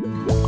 Bye.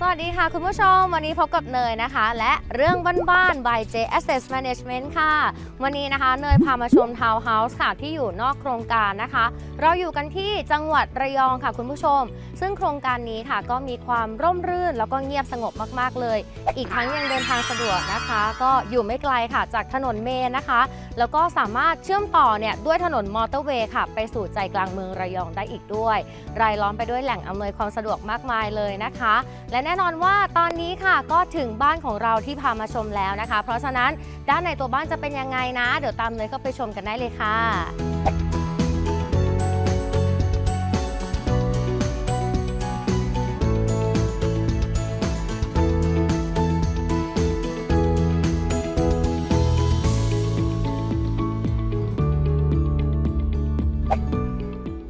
สวัสดีค่ะ คุณผู้ชม วันนี้พบกับเนยนะคะ และเรื่องบ้านๆ by J Asset Management ค่ะ วันนี้นะคะ เนยพามาชมทาวน์เฮาส์ค่ะ ที่อยู่นอกโครงการนะคะ เราอยู่กันที่จังหวัดระยองค่ะ คุณผู้ชม ซึ่งโครงการนี้ค่ะ ก็มีความร่มรื่น แล้วก็เงียบสงบมากๆเลย อีกทั้งยังเดินทางสะดวกนะคะ ก็อยู่ไม่ไกลค่ะจากถนนเมนนะคะ แล้วก็สามารถเชื่อมต่อเนี่ยด้วยถนนมอเตอร์เวย์ค่ะ ไปสู่ใจกลางเมืองระยองได้อีกด้วย รายล้อมไปด้วยแหล่งอำนวยความสะดวกมากมายเลยนะคะ และแน่นอนว่าตอนนี้ค่ะก็ถึงบ้านของเราที่พามาชมแล้วนะคะ เพราะฉะนั้นด้านในตัวบ้านจะเป็นยังไงนะ เดี๋ยวตามเลยก็ไปชมกันได้เลยค่ะ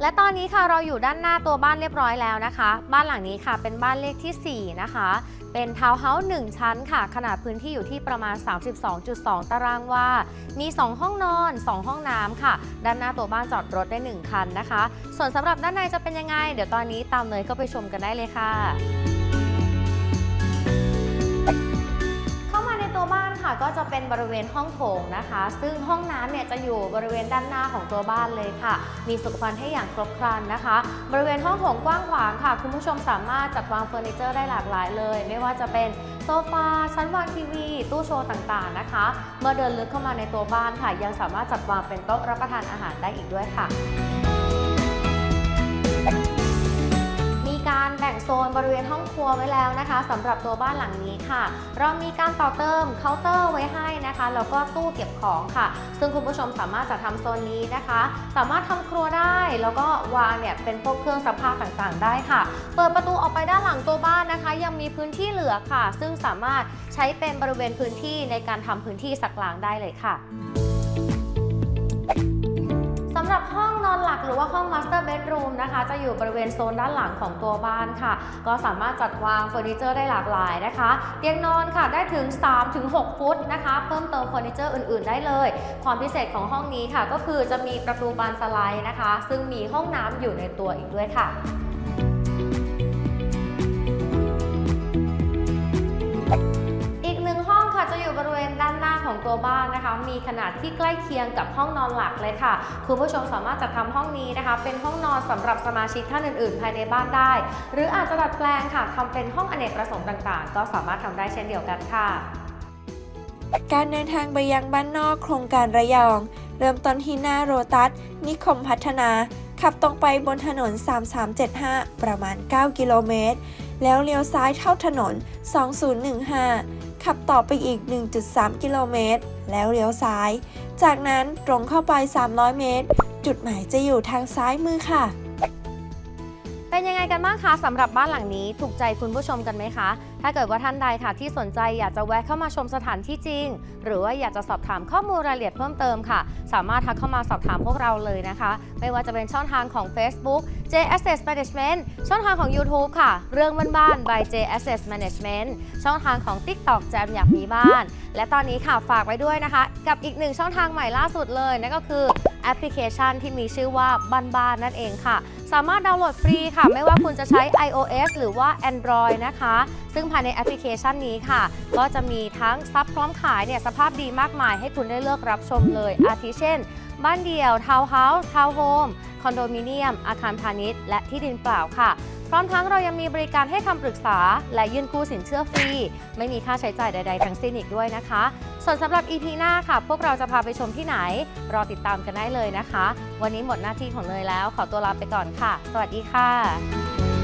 และตอนนี้ค่ะเราอยู่ด้านหน้าตัวบ้านเรียบร้อยแล้วนะคะ บ้านหลังนี้ค่ะเป็นบ้านเลขที่ 4 นะคะ เป็นทาวน์เฮาส์1ชั้นค่ะ ขนาดพื้นที่อยู่ที่ประมาณ 32.2 ตารางวา มี 2 ห้องนอน 2 ห้องน้ำค่ะ ด้านหน้าตัวบ้านจอดรถได้ 1 คันนะคะ ส่วนสำหรับด้านในจะเป็นยังไง เดี๋ยวตอนนี้ตามเลยก็ไปชมกันได้เลยค่ะ ค่ะก็จะเป็นบริเวณห้องโถงนะคะ ซึ่งห้องน้ำเนี่ยจะอยู่บริเวณด้านหน้าของตัวบ้านเลยค่ะ มีสุขภัณฑ์ให้อย่างครบครันนะคะ บริเวณห้องโถงกว้างขวางค่ะ คุณผู้ชมสามารถจัดวางเฟอร์นิเจอร์ได้หลากหลายเลย ไม่ว่าจะเป็นโซฟาชั้นวางทีวี ตู้โชว์ต่างๆนะคะ เมื่อเดินลึกเข้ามาในตัวบ้านค่ะ ยังสามารถจัดวางเป็นโต๊ะรับประทานอาหารได้อีกด้วยค่ะ โซนบริเวณห้องครัวไว้แล้วนะคะสำหรับตัวบ้านหลังนี้ค่ะ เรามีการต่อเติมเคาน์เตอร์ไว้ให้นะคะแล้วก็ตู้เก็บของค่ะ ซึ่งคุณผู้ชมสามารถจะทำโซนนี้นะคะ สามารถทำครัวได้แล้วก็วางเนี่ยเป็นพวกเครื่องซักผ้าต่างๆ ได้ค่ะ เปิดประตูออกไปด้านหลังตัวบ้านนะคะ ยังมีพื้นที่เหลือค่ะ ซึ่งสามารถใช้เป็นบริเวณพื้นที่ในการทำพื้นที่สักล้างได้เลยค่ะ รือว่าห้อง Master Bedroom นะคะ จะอยู่บริเวณโซนด้านหลังของตัวบ้านค่ะ ก็สามารถจัดวางเฟอร์นิเจอร์ได้หลากหลายนะคะ เตียงนอนค่ะได้ถึง 3-6 ฟุตนะคะ เพิ่มเติมเฟอร์นิเจอร์อื่น ๆ ได้เลย ความพิเศษของห้องนี้ค่ะ ก็คือจะมีประตูบานสไลด์นะคะ ซึ่งมีห้องน้ำอยู่ในตัวอีกด้วยค่ะ ตัวบ้านนะคะ มีขนาดที่ใกล้เคียงกับห้องนอนหลักเลยค่ะ คุณผู้ชมสามารถจัดทำห้องนี้นะคะ เป็นห้องนอนสำหรับสมาชิกท่านอื่นๆ ภายในบ้านได้ หรืออาจจะดัดแปลงค่ะทำเป็นห้องอเนกประสงค์ต่างๆ ก็สามารถทำได้เช่นเดียวกันค่ะการเดินทางไปยังบ้านนอกโครงการระยอง เริ่มต้นที่หน้าโรตัส นิคมพัฒนา ขับตรงไปบนถนน 3375 ประมาณ 9 กิโลเมตร แล้วเลี้ยวซ้ายเข้าถนน 2015 ขับต่อไปอีก 1.3 กิโลเมตร แล้วเลี้ยวซ้าย จากนั้นตรงเข้าไป 300 เมตร จุดหมายจะอยู่ทางซ้ายมือค่ะ เป็นยังไงกันบ้างคะสำหรับบ้านหลังนี้ถูกใจคุณผู้ชมกันไหมคะ ถ้าเกิดว่าท่านใดค่ะที่สนใจอยากจะแวะเข้ามาชมสถานที่จริง หรือว่าอยากจะสอบถามข้อมูลรายละเอียดเพิ่มเติมค่ะ สามารถทักเข้ามาสอบถามพวกเราเลยนะคะ ไม่ว่าจะเป็นช่องทางของ Facebook J Asset Management ช่องทางของ YouTube ค่ะ เรื่องบ้านๆ by J Asset Management ช่องทางของ TikTok แจมอยากมีบ้าน และตอนนี้ค่ะฝากไว้ด้วยนะคะ กับอีกหนึ่งช่องทางใหม่ล่าสุดเลยนั่นก็คือแอปพลิเคชันที่มีชื่อว่าบ้านๆนั่นเองค่ะ สามารถดาวน์โหลดฟรีค่ะ ไม่ว่าคุณจะใช้ iOS หรือว่า Android นะคะ ซึ่งภายในแอปพลิเคชันนี้ค่ะ ก็จะมีทั้งซับพร้อมขายเนี่ยสภาพดีมากมายให้คุณได้เลือกรับชมเลย อาทิเช่น บ้านเดี่ยว ทาวน์เฮาส์ ทาวน์โฮม คอนโดมิเนียม อาคารพาณิชย์ และที่ดินเปล่าค่ะ พร้อมทั้งเรายังมีบริการให้คำปรึกษา และยื่นกู้สินเชื่อฟรี ไม่มีค่าใช้จ่ายใด ๆ ทั้งสิ้นอีกด้วยนะคะ ส่วนสำหรับ EP หน้าค่ะ พวกเราจะพาไปชมที่ไหน รอติดตามกันได้เลยนะคะ วันนี้หมดหน้าที่ของเนยแล้ว ขอตัวลาไปก่อนค่ะ สวัสดีค่ะ